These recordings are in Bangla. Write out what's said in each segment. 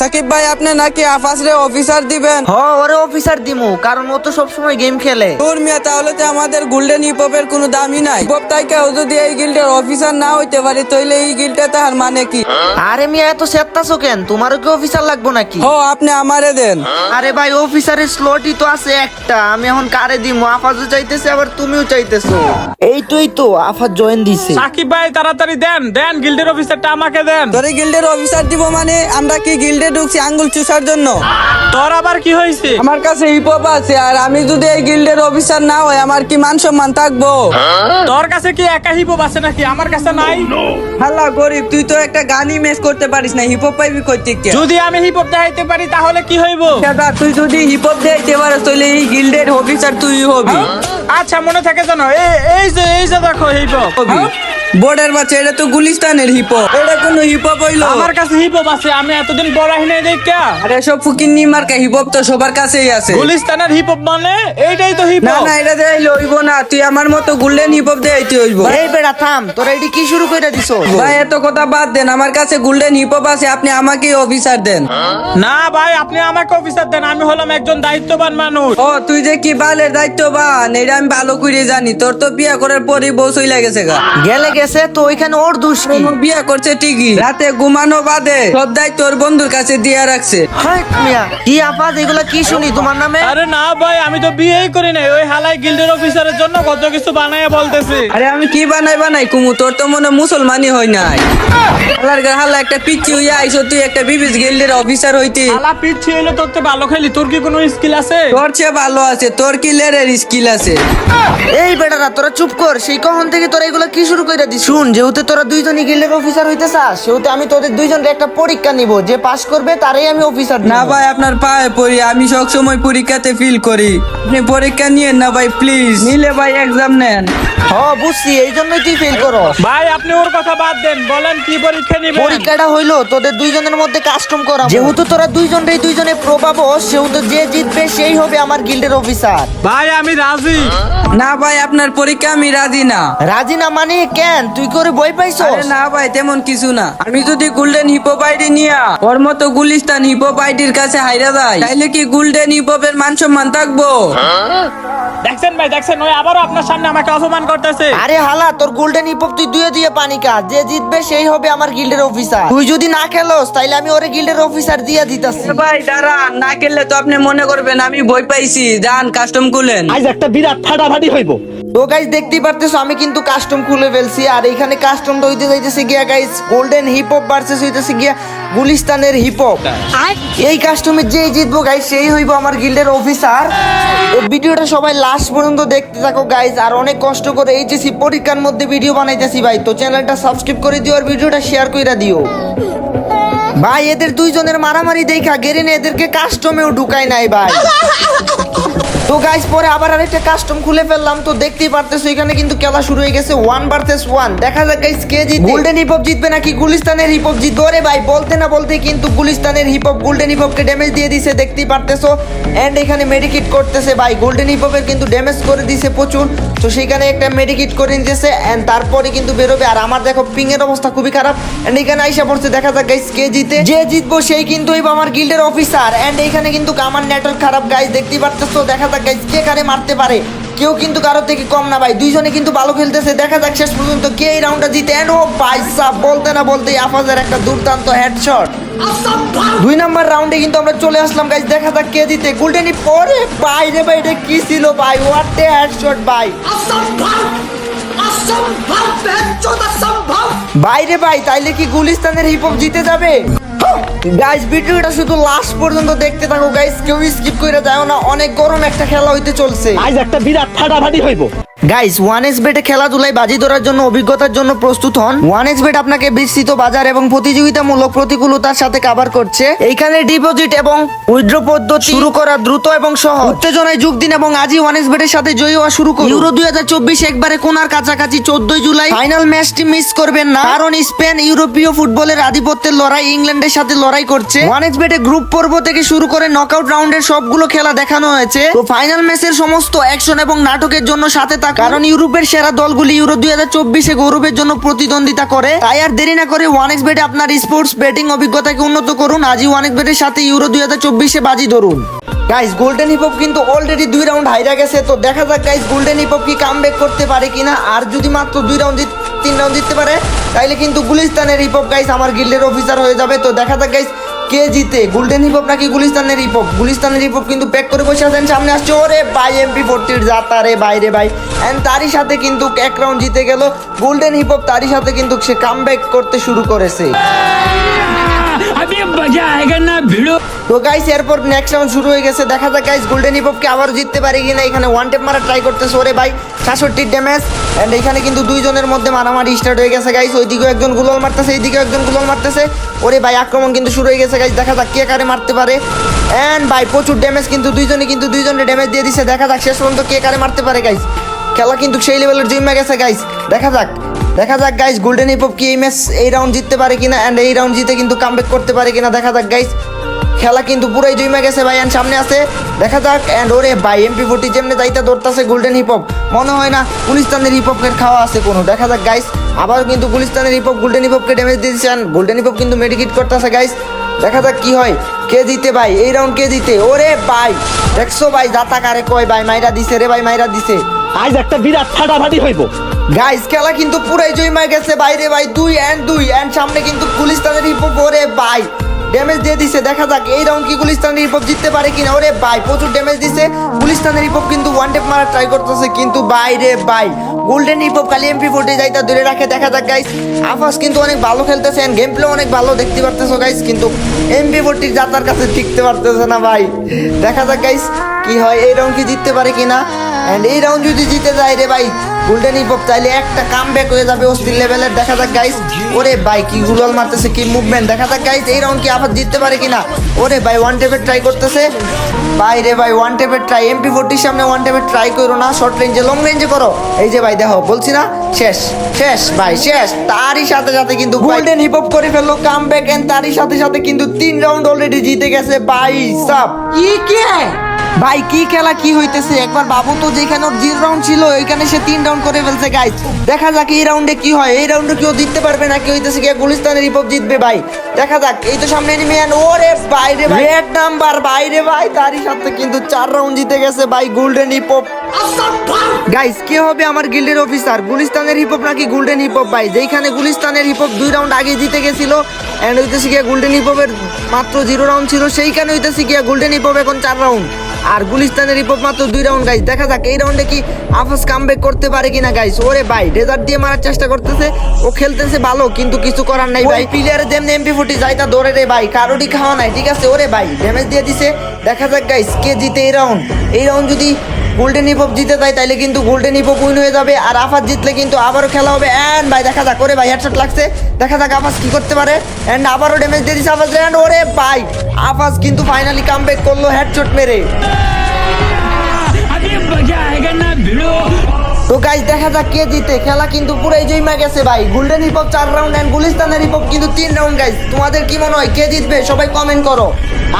সাকিব ভাই আপনি নাকি আফাসরে অফিসার দিবেন? হ ওরে অফিসার দিমু কারণ ও তো সবসময় গেম খেলে। তোর মিয়া তাহলে তো আমাদের গোল্ডেন হিপহপের কোনো দামই নাই। হিপহপ তাই কেউ যদি এই গিল্ডের অফিসার না হইতে পারে তাইলে এই গিল্ডে তাহার মানে কি? আরে মিয়া এত সেত্তাছো কেন? তোমারও কি অফিসার লাগবো নাকি? ও আপনি আমারে দেন। আরে ভাই অফিসারের স্লটই তো আছে একটা। আমি এখন কারে দিমু? আফাজও চাইতেছে আবার তুমিও চাইতেছো। এই তোই তো আফাজ জয়েন দিছে। সাকিব ভাই তাড়াতাড়ি দেন দেন গিল্ডের অফিসারটা আমাকে দেন। তোরে গিল্ডের অফিসার দিব মানে আমরা কি গিল্ডে ঢুকছি আঙ্গুল চুষার জন্য। তোর আবার কি হয়েছে? আমার কাছে হিপহপ আছে আর আমি যদি এই গিল্ডের অফিসার না হয় আমার কি মান সম্মান থাকব? তোর কাছে কি একা হিপপ আছে নাকি? আমার কাছে নাই। হাল্লা গরিব তুই তো একটা গানই মেস করতে পারিস না হিপহপ পাইবি করতে কে? যদি আমি হিপপ দেখাইতে পারি তাহলে কি হইব? দাদা তুই যদি হিপহপ দিতে পারিস তাহলে এই গিল্ডের অফিসার তুই হবি। আচ্ছা মনে থাকে জানো এই- এই যে এই যে দেখো হিপপ। হবি। বোর্ডের বাচ্চা এটা তো গুলিস্তানের হিপহপ এটা কোনো হিপহপ হইল। আমার কাছে হিপপ আছে আমি এতদিন পড়াই নাই দেখা আরে সব ফুকিন নি মার্কা হিপহপ তো সবার কাছেই আছে। গুলিস্তানের হিপপ মানে? এইটাই তো হিপ না না এটা দেয় হইব না। তুই আমার মতো গোল্ডেন হিপহপ দেইতে হইব। এই বেড়া থাম। তোরা এটি কি শুরু করে দিছো? ভাই এত কথা বাদ দেন। আমার কাছে গোল্ডেন হিপহপ আছে আপনি আমাকে অফিসার দেন। না ভাই আপনি আমাকে অফিসার দেন আমি হলাম একজন দায়িত্ববান মানুষ। ও তুই যে কি বালের দায়িত্ববান এটা আমি ভালো করে জানি। তোর তো বিয়া করার পরই বউ চইলা গেছে গা। গেলে গেছে তো ওইখানে ওর দোষ কি? বিয়া করছে ঠিকই। রাতে ঘুমানো বাদে সব দায়িত্ব ওর বন্ধুর কাছে দিয়া রাখছে। হাই মিয়া কি আফাজ এগুলা কি শুনি তোমার নামে? আরে না ভাই আমি তো বিয়েই করি নাই। ওই হালাই গিল্ডের অফিসারের জন্য কত কিছু বানাইয়া বলতেছি। আরে আমি কি বানাই বানাই কুমু? তোর তো মনে মুসলমানই হয় নাই। হালার গা হালা একটা পিচ্ছি হইয়া আইসো তুই একটা বিবিস গিল্ডের অফিসার হইতি। হালা পিচ্ছি হইলে তোর তো ভালো খেলি তোর কি কোনো স্কিল আছে? তোর চেয়ে ভালো আছে তোর কি লেরের স্কিল আছে। এই বেটারা তোরা চুপ কর সেই কখন থেকে তোরা এগুলো কি শুরু করে দিস? শুন যেহেতু তোরা দুইজনই গিল্ডের অফিসার হইতে চাস সেহেতু আমি তোদের দুইজনের একটা পরীক্ষা নিব যে পাশ করবে তারই আমি অফিসার না ভাই আপনার পায়ে পড়ি আমি সব সময় পরীক্ষাতে ফিল করি। আপনি পরীক্ষা নিয়েন না ভাই প্লিজ নিলে ভাই এক্সাম নেন। হ বুঝছি এই জন্যই তুই ফেল করো ভাই আপনি ওর কথা বাদ দেন বলেন কি পরীক্ষা নিবেন? পরীক্ষাটা হইল তোদের দুইজনের মধ্যে কাস্টম করা যেহেতু তোরা দুইজনই দুইজনে প্রভাবো তো যে জিতবে সেই হবে আমার গিল্ডের অফিসার ভাই আমি রাজি। না ভাই আপনার পরীক্ষা আমি রাজি না। রাজি না মানে কেন? তুই করে বই পাইছো আরে না ভাই তেমন কিছু না। আমি যদি গোল্ডেন হিপোপ আইডি নিয়া ওর মতো গুলিস্তান হিপো আইডির কাছে হাইরা যায় তাইলে কি গোল্ডেন হিপোপের মান সম্মান থাকব? দেখছেন ভাই দেখছেন ওই আবারও আপনার সামনে আমাকে অপমান করতেছে। আরে হালা তোর গোল্ডেন ইপপ তুই দুয়ে দিয়ে পানি কা যে জিতবে সেই হবে আমার গিল্ডের অফিসার তুই যদি না খেলোস তাইলে আমি ওরে গিল্ডের অফিসার দিয়ে দিতাছি। ভাই দাঁড়ান না খেললে তো আপনি মনে করবেন আমি বই পাইছি। যান কাস্টম খুলেন। আজ একটা বিরাট ফাটাফাটি হইব। তো গাইজ দেখতেই পারতেছো আমি কিন্তু কাস্টম খুলে ফেলছি। আর এখানে কাস্টমটা হইতে যাইতেছে গিয়া guys golden hip hop versus হইতেছে গিয়া গুলিস্তানের হিপ হপ এই কাস্টমে যেই জিতবো গাইজ সেই হইব আমার গিল্ডের অফিসার ভিডিওটা সবাই লাস্ট পর্যন্ত দেখতে থাকো গাইজ আর অনেক কষ্ট করে এইচএসসি পরীক্ষার মধ্যে ভিডিও বানাইতেছি ভাই। তো চ্যানেলটা সাবস্ক্রাইব করে দিও আর ভিডিওটা শেয়ার কইরা দিও। ভাই, এদের দুইজনের মারামারি দেখা গেরিনে এদেরকে কাস্টমেও ঢুকায় নাই ভাই। তো গাইস পরে আবার আরেকটা কাস্টম খুলে ফেললাম। তো দেখতেই পারতেছো, এখানে কিন্তু খেলা শুরু হয়ে গেছে ওয়ান ভার্সেস ওয়ান দেখা যাক গাইস কে জিতবে গোল্ডেন হিপ হপ জিতবে নাকি গুলিস্তানের হিপ হপ জিতবে ওরে ভাই, বলতে না বলতে কিন্তু গুলিস্তানের হিপ হপ গোল্ডেন হিপ হপকে ড্যামেজ দিয়ে দিছে, দেখতেই পারতেছো। এন্ড এখানে মেডিকিট করতেছে ভাই গোল্ডেন হিপ হপের কিন্তু ড্যামেজ করে দিছে প্রচুর। তো সেখানে একটা মেডিকিট করে নিতেছে এন্ড তারপরে কিন্তু বেরোবে। আর আমার দেখো পিং এর অবস্থা খুবই খারাপ। এন্ড এখানে আইসা পড়ছে, দেখা যাক গাইস কে জিতে। যে জিতবো সেই কিন্তু এই আমার গিল্ডের অফিসার এন্ড এখানে কিন্তু আমার নেটওয়ার্ক খারাপ গাইস দেখতেই পারতেছো। দেখা যাক গাইস কে কারে মারতে পারে। কেউ কিন্তু কারোর থেকে কম না ভাই। দুইজনে কিন্তু ভালো খেলতেছে। দেখা যাক শেষ পর্যন্ত কে এই রাউন্ডটা জিতে। এন্ড ও ভাই সাহ বলতে না বলতেই আফাজের একটা দুর্দান্ত হেডশট দুই নাম্বার রাউন্ডে কিন্তু আমরা চলে আসলাম। গাইস দেখা যাক কে জিতে। গোল্ডেনই পরে ভাই রে ভাই এটা কি ছিল ভাই? হোয়াট এ হেডশট ভাই। বাইরে ভাই তাইলে কি গুলিস্তানের হিপ হপ জিতে যাবে? গাইস ভিডিওটা শুধু লাস্ট পর্যন্ত দেখতে থাকো। গাইস কেউ স্কিপ করে যাও না। অনেক গরম একটা খেলা হইতে চলছে। আজ একটা বিরাট ফাটাফাটি হইব। গাইস ওয়ান এক্স বেটে খেলাধুলায় বাজি ধরার জন্য, অভিজ্ঞতার জন্য প্রস্তুত হন। ওয়ান এক্স বেট আপনাকে বিস্তৃত বাজার এবং প্রতিযোগিতামূলক প্রতিকূলতার সাথে কাভার করছে। এইখানে ডিপোজিট এবং উইথড্র পদ্ধতি শুরু করা দ্রুত এবং সহজ। উত্তেজনায় যোগ দিন এবং আজই ওয়ান এক্স বেটের সাথে জয়ী হওয়া শুরু করুন। ইউরো দুই হাজার চব্বিশ একবারে কোনার কাছাকাছি, চোদ্দই জুলাই ফাইনাল ম্যাচটি মিস করবেন না। কারণ স্পেন ইউরোপীয় ফুটবলের আধিপত্যের লড়াই ইংল্যান্ডের সাথে লড়াই করছে। ওয়ান এক্স বেটে গ্রুপ পর্ব থেকে শুরু করে নকআউট রাউন্ডের সবগুলো খেলা দেখানো হয়েছে। তো ফাইনাল ম্যাচের সমস্ত অ্যাকশন এবং নাটকের জন্য সাথে থাকবেন কারণ ইউরোপের সেরা দলগুলি ইউরো দুই হাজার চব্বিশে গৌরবের জন্য প্রতিদ্বন্দ্বিতা করে। তাই আর দেরি না করে ওয়ান এক্স বেটে আপনার স্পোর্টস বেটিং অভিজ্ঞতাকে উন্নত করুন। আজই ওয়ান এক্স বেটের সাথে ইউরো দুই হাজার চব্বিশে বাজি ধরুন। গাইস গোল্ডেন হিপপ কিন্তু অলরেডি দুই রাউন্ড হাইরা গেছে। তো দেখা যাক গাইস গোল্ডেন হিপপ কি কাম করতে পারে কিনা। আর যদি মাত্র দুই রাউন্ড তিন রাউন্ড জিততে পারে, তাইলে কিন্তু গুলিস্তানের হিপপ গাইস আমার গিল্ডের অফিসার হয়ে যাবে। তো দেখা যাক গাইস কে জিতে? গোল্ডেন হিপ নাকি গুলিস্তানের হিপ গুলিস্তানের হিপ কিন্তু প্যাক করে বসে আছেন সামনে আসছে। ওরে ভাই এমপি ফোরটির যাতা রে বাইরে ভাই। অ্যান্ড তারই সাথে কিন্তু এক রাউন্ড জিতে গেল। গোল্ডেন হিপ তারই সাথে কিন্তু সে কাম করতে শুরু করেছে। তো গাইস এরপর নেক্সট রাউন্ড শুরু হয়ে গেছে। দেখা যাক গাইস গোল্ডেন হিপকে আবারও জিততে পারে কিনা। এখানে ওয়ান টেপ মারা ট্রাই করতেছে ওরে ভাই সাতষট্টির ড্যামেজ এন্ড এখানে কিন্তু দুইজনের মধ্যে মারামারি স্টার্ট হয়ে গেছে গাইস ওইদিকেও একজন গুলল মারতেছে, এইদিকেও একজন গুলল মারতেছে। ওরে ভাই, আক্রমণ কিন্তু শুরু হয়ে গেছে গাইস দেখা যাক কে কারে মারতে পারে। এন্ড ভাই, প্রচুর ড্যামেজ কিন্তু দুইজনে কিন্তু দুইজনের ড্যামেজ দিয়ে দিছে। দেখা যাক শেষ পর্যন্ত কে কারে মারতে পারে গাইস খেলা কিন্তু সেই লেভেলের জিম্মা গেছে গাইস দেখা যাক। দেখা যাক গাইস গোল্ডেন হিপপ কি এই ম্যাচ এই রাউন্ড জিততে পারে কিনা এন্ড এই রাউন্ড জিতে কিন্তু কামব্যাক করতে পারে কিনা, দেখা যাক গাইস খেলা কিন্তু পুরাই জমে গেছে ভাই এন্ড সামনে আছে। দেখা যাক এন্ড ওরে ভাই এমপি ফোর্টি যেমনি যাইতে দৌড়তাছে গোল্ডেন হিপপ মনে হয় না গুলিস্তানের হিপপের খাওয়া আছে কোনো। দেখা যাক গাইস আবার কিন্তু গুলিস্তানের হিপপ গোল্ডেন হিপপকে ড্যামেজ দিয়েছেন গোল্ডেন হিপপ কিন্তু মেডিকেট করতেছে গাইস দেখা যাক কি হয়, কে জিতে ভাই, এই রাউন্ড কে জিতে? ওরে ভাই, দেখছ ভাই, দাতা কারে কয় ভাই, মাইরা দিছে রে ভাই, মাইরা দিছে। আজ একটা বিরাট ফাটাফাটি হইব। গাইস খেলা কিন্তু পুরাই জমে গেছে বাইরে, ভাই। দুই এন্ড দুই এন্ড সামনে কিন্তু পুলিশ গুলিস্তানের হিপপ ওরে ভাই ড্যামেজ দিয়ে দিছে। দেখা যাক, এই রাউন্ড কি গুলিস্তানের হিপপ জিততে পারে কিনা। ওরে ভাই, প্রচুর ড্যামেজ দিছে। গুলিস্তানের হিপপ কিন্তু ওয়ান টেপ মারা ট্রাই করতেছে। কিন্তু বাইরে ভাই গোল্ডেন হিপপ খালি এমপি ফোর্টি যাইতা ধরে রাখে। দেখা যাক গাইস আফাস কিন্তু অনেক ভালো খেলতেছে এন্ড গেম প্লে অনেক ভালো দেখতে পারতেছো গাইস কিন্তু এমপি ফোর্টির যাতার কাছে টিকতে পারতেছে না, ভাই। দেখা যাক গাইস কি হয়, এই রাউন্ড কি জিততে পারে কিনা। এন্ড এই রাউন্ড যদি জিতে যায় রে ভাই গোল্ডেন হিপপ চাইলে একটা কাম ব্যাক হয়ে যাবে অস্থির লেভেলের দেখা যাক গাইস ওরে ভাই কি গুলাল মারতেছে কি মুভমেন্ট দেখা যাক গাইস এই রাউন্ড কি আবার জিততে পারে কিনা। ওরে ভাই ওয়ান টেপের ট্রাই করতেছে। ভাই রে ভাই ওয়ান টেপের ট্রাই এমপি ফোর্টির সামনে ওয়ান টেপের ট্রাই করো না শর্ট রেঞ্জে লং রেঞ্জে করো। এই যে ভাই দেখো বলছি না শেষ শেষ ভাই শেষ। তারই সাথে সাথে কিন্তু গোল্ডেন হিপপ করে ফেলল কাম ব্যাক এন্ড তারই সাথে সাথে কিন্তু তিন রাউন্ড অলরেডি জিতে গেছে ভাই সাব। কি কে? ভাই, কি খেলা, কি হইতেছে? একবার বাবু তো যেখানে ওর জিরো রাউন্ড ছিল, ওইখানে সে তিন রাউন্ড করে ফেলছে গাইস দেখা যাক এই রাউন্ডে কি হয়। এই রাউন্ডে কেউ জিততে পারবে না কি হইতেছে কি গুলিস্তানের রিপোর্ট জিতবে, ভাই। দেখা যাক। এই তো সামনে এনিমি আন ওরে বাইরে ভাই। রেড নাম্বার বাইরে ভাই। তারই সাথে কিন্তু চার রাউন্ড জিতে গেছে, ভাই গোল্ডেন হিপপ গাইস কে হবে আমার গিল্ডের অফিসার গুলিস্তানের হিপপ নাকি গোল্ডেন হিপপ ভাই? যেখানে গুলিস্তানের হিপপ দুই রাউন্ড আগে জিতে গেছিল এন্ড হইতেছে গিয়া গোল্ডেন হিপপের মাত্র জিরো রাউন্ড ছিল, সেইখানে হইতেছে গিয়া গোল্ডেন হিপপ এখন চার রাউন্ড আর গুলিস্তানের রিপোর্ট মাত্র দুই রাউন্ড গাইজ দেখা যাক এই রাউন্ডে কি আফাস কামব্যাক করতে পারে কিনা গাইজ ওরে ভাই ডেজার্ট দিয়ে মারার চেষ্টা করতেছে। ও খেলতেছে ভালো কিন্তু কিছু করার নাই ভাই। প্লেয়ারে যেমনি এমপি ফুটি যাই তা দৌড়ে রে ভাই। কারোরই খাওয়া নাই ঠিক আছে? ওরে ভাই ড্যামেজ দিয়ে দিছে। দেখা যাক গাইজ কে জিতে এই রাউন্ড এই রাউন্ড যদি গোল্ডেন হিপপ জিতে যায়, তাইলে কিন্তু গোল্ডেন হিপপ উইন হয়ে যাবে। আর আফাত জিতলে কিন্তু আবারও খেলা হবে। অ্যান্ড ভাই, দেখা যাক। ওরে ভাই হেডশট লাগছে। দেখা যাক আফাজ কি করতে পারে। অ্যান্ড আবারও ড্যামেজ দিয়ে দিচ্ছে আফাজ অ্যান্ড ওরে ভাই আফাস কিন্তু ফাইনালি কামব্যাক করল হেডশট মেরে। তো গাইজ দেখা যাক কে জিতে। খেলা কিন্তু পুরোই জমা গেছে ভাই। গোল্ডেন হিপপ চার রাউন্ড এন্ড গুলিস্তানের হিপপ কিন্তু তিন রাউন্ড গাইজ তোমাদের কি মনে হয় কে জিতবে? সবাই কমেন্ট করো।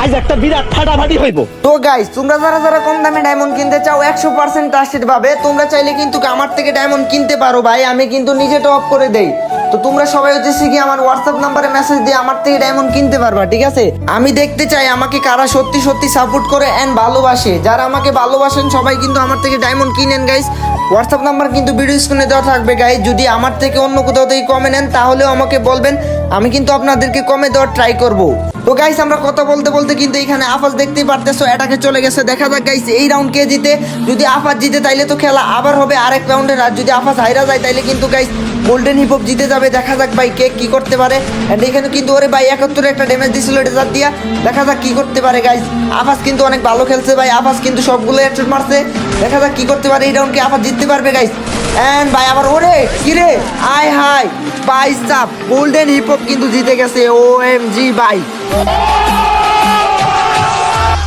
আজ একটা বিরাট ফাটাফাটি হইব। তো গাইজ তোমরা যারা যারা কম দামে ডায়মন্ড কিনতে চাও একশো পার্সেন্ট ট্রাস্টেড ভাবে তোমরা চাইলে কিন্তু আমার থেকে ডায়মন্ড কিনতে পারো ভাই। আমি কিন্তু নিজে টপ করে দেই। তো তোমরা সবাই হচ্ছে কি আমার হোয়াটসঅ্যাপ নাম্বারে মেসেজ দিয়ে আমার থেকে ডায়মন্ড কিনতে পারবা, ঠিক আছে? আমি দেখতে চাই আমাকে কারা সত্যি সত্যি সাপোর্ট করে এন্ড ভালোবাসে। যারা আমাকে ভালোবাসেন, সবাই কিন্তু আমার থেকে ডায়মন্ড কিনেন গাইস হোয়াটসঅ্যাপ নাম্বার কিন্তু ভিডিও স্ক্রিনে দেওয়া থাকবে গাইস যদি আমার থেকে অন্য কোথাও থেকে কমে নেন, তাহলেও আমাকে বলবেন। আমি কিন্তু আপনাদেরকে কমে দেওয়ার ট্রাই করব। তো গাইস আমরা কথা বলতে বলতে কিন্তু এখানে আফাজ দেখতেই পারতেছো এটাকে চলে গেছে। দেখা যাক গাইস এই রাউন্ড কে জিতে। যদি আফাজ জিতে, তাইলে তো খেলা আবার হবে আরেক রাউন্ডের আর যদি আফাজ হাইরা যায়, তাইলে কিন্তু গাইস গোল্ডেন হিপপ জিতে যাবে, দেখা যাক ভাই কে কি করতে পারে। অ্যান্ড এখানে কিন্তু ওরে ভাই একাত্তরে একটা ড্যামেজ দিছিল ডেজার দিয়া। দেখা যাক কি করতে পারে গাইস আফাজ কিন্তু অনেক ভালো খেলছে ভাই, আফাজ কিন্তু সবগুলো হেডশট মারছে। দেখা যাক কি করতে পারে, এই রাউন্ড কি আফাজ জিততে পারবে গাইস অ্যান্ড ভাই আবার ওরে, কি রে? আয় হাই ভাই সাপ গোল্ডেন হিপপ কিন্তু জিতে গেছে ও এম জি ভাই।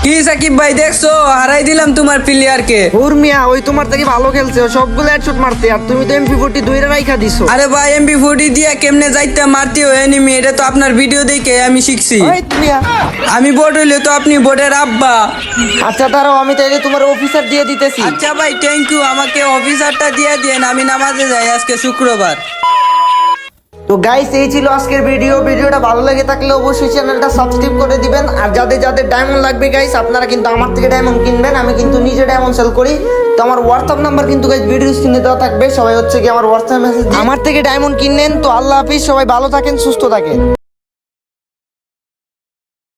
কি সাকিব ভাই দেখছ? হারাই দিলাম তোমার প্লেয়ারকে উর্মিয়া ওই তোমার থেকে ভালো খেলছে ও সবগুলো হেডশট মারতে আর তুমি তো এমপি ফোর্টি দুইটা রাইখা দিছো। আরে ভাই এমবি ফুটি দিয়া কেমনে যাইতে মারতে হয় এনিমি এটা তো আপনার ভিডিও দেখে আমি শিখছি। ওই আমি বোর্ড হইলে তো আপনি বোর্ডের আব্বা। আচ্ছা দাঁড়াও আমি তাইলে তোমার অফিসার দিয়ে দিতেছি। আচ্ছা ভাই থ্যাংক ইউ আমাকে অফিসারটা দিয়ে দিয়েন আমি নামাজে যাই আজকে শুক্রবার। তো গাইস এই ছিল আজকের ভিডিও ভিডিওটা ভালো লাগে থাকলে অবশ্যই চ্যানেলটা সাবস্ক্রাইব করে দিবেন। আর যাদের যাদের ডায়মন্ড লাগবে গাইস আপনারা কিন্তু আমার থেকে ডায়মন্ড কিনবেন। আমি কিন্তু নিজে ডায়মন্ড সেল করি। তো আমার হোয়াটসঅ্যাপ নাম্বার কিন্তু গাইস ভিডিও স্ক্রিনে দেওয়া থাকবে। সবাই হচ্ছে কি আমার হোয়াটসঅ্যাপ মেসেজ আমার থেকে ডায়মন্ড কিনেন। তো আল্লাহ হাফিজ, সবাই ভালো থাকেন, সুস্থ থাকেন।